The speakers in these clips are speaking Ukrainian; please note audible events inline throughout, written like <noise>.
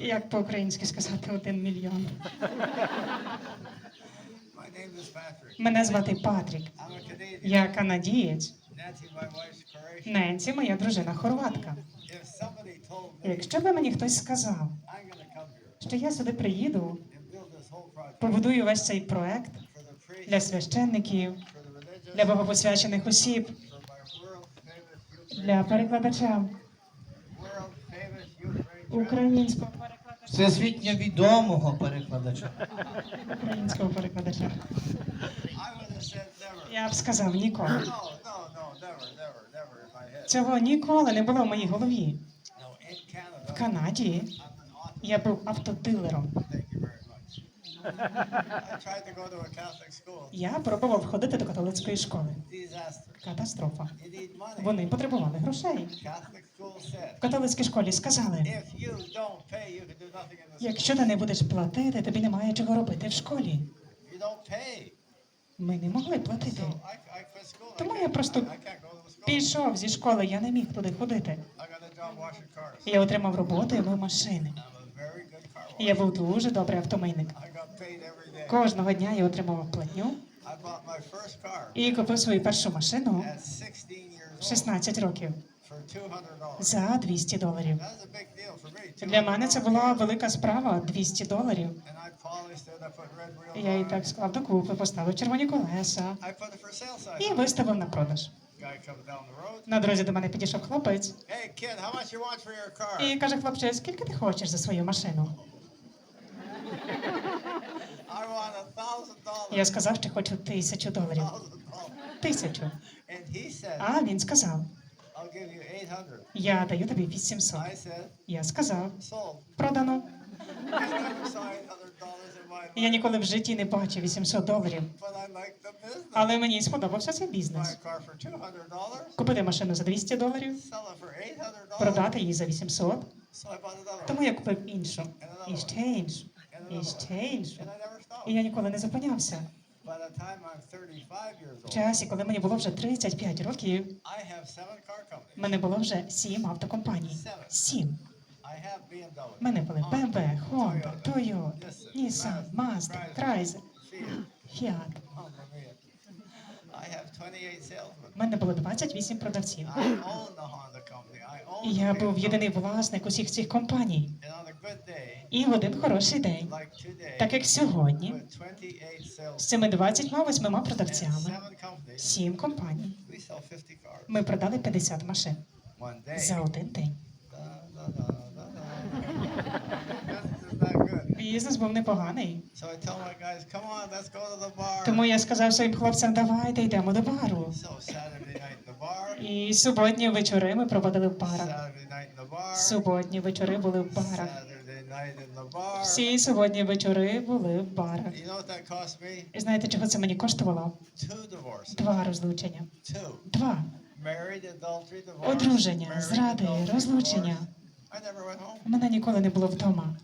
Як по-українськи сказати один мільйон. Мене звати Патрік. Я канадієць. Ненсі, моя дружина хорватка. Якщо би мені хтось сказав, що я сюди приїду, побудую весь цей проект для священників, для богопосвячених осіб, для перекладача українського перекладача. Всесвітньо відомого перекладача. Українського перекладача. Я б сказав ніколи. Цього ніколи не було в моїй голові. В Канаді я був автодилером. Я пробував ходити до католицької школи. Катастрофа. Вони потребували грошей. В католицькій школі сказали: якщо ти не будеш платити, тобі немає чого робити в школі. Ми не могли платити. Тому я просто. Пішов зі школи, я не міг туди ходити. Я отримав роботу і мив машини. І Я був дуже добрий автомийник. Кожного дня я отримував платню і купив свою першу машину at 16 в 16 років за 200 доларів. Для мене це була велика справа 200 доларів. Я її так склав докупи, поставив червоні колеса і виставив на продаж. На дорозі до мене підійшов хлопець і каже: хлопче, скільки ти хочеш за свою машину? Я сказав, що хочу тисячу доларів. Тисячу. А він сказав: I'll give you 800. Я даю тобі 800. Я сказав, продано. <laughs> I never saw 800 dollars in my Я ніколи в житті не бачив 800 доларів. Але мені сподобався цей бізнес. a car for 200 dollars, Купити машину за 200 доларів, sell it for 800 dollars. продати її за 800. So I bought another Тому я купив іншу. І ще іншу. І ще І я ніколи не зупинявся. By the time I'm 35 years В часі, коли мені було вже 35 років, в мене було вже 7 автокомпаній. 7. I have BMW. В мене були BMW, Honda, Toyota, Nissan, Mazda, Chrysler, Fiat. Fiat. Mamma mia. I have 28 salesmen. В мене було 28 продавців. І я був єдиний власник усіх цих компаній. І в один хороший день, так як сьогодні, with 28 з цими 28 продавцями, 7 компаній, we sell 50 cars ми продали 50 машин за один день. Бізнес був непоганий. So I tell my guys, come on, let's go to the bar. Тому я сказав своїм хлопцям, давайте йдемо до бару. So Saturday night in the bar, І суботні вечори ми проводили в барах. Saturday night in the bar, Суботні вечори були в барах. Saturday night in the bar. Всі суботні вечори були в барах. You know what that cost me? І знаєте, чого це мені коштувало? Two divorces. Два розлучення. Two. Два Married, adultery, divorce. одруження, зради, розлучення. мене ніколи не було вдома.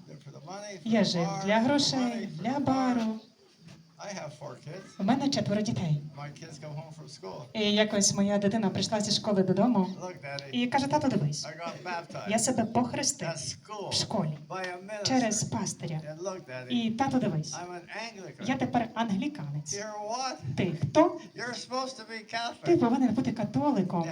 Я жив для грошей, для бару. У мене четверо дітей. І якось моя дитина прийшла зі школи додому і каже: тато, дивись, я себе похрестив в школі через пастиря. І тато, дивись, я тепер англіканець. Ти хто? Ти повинен бути католиком.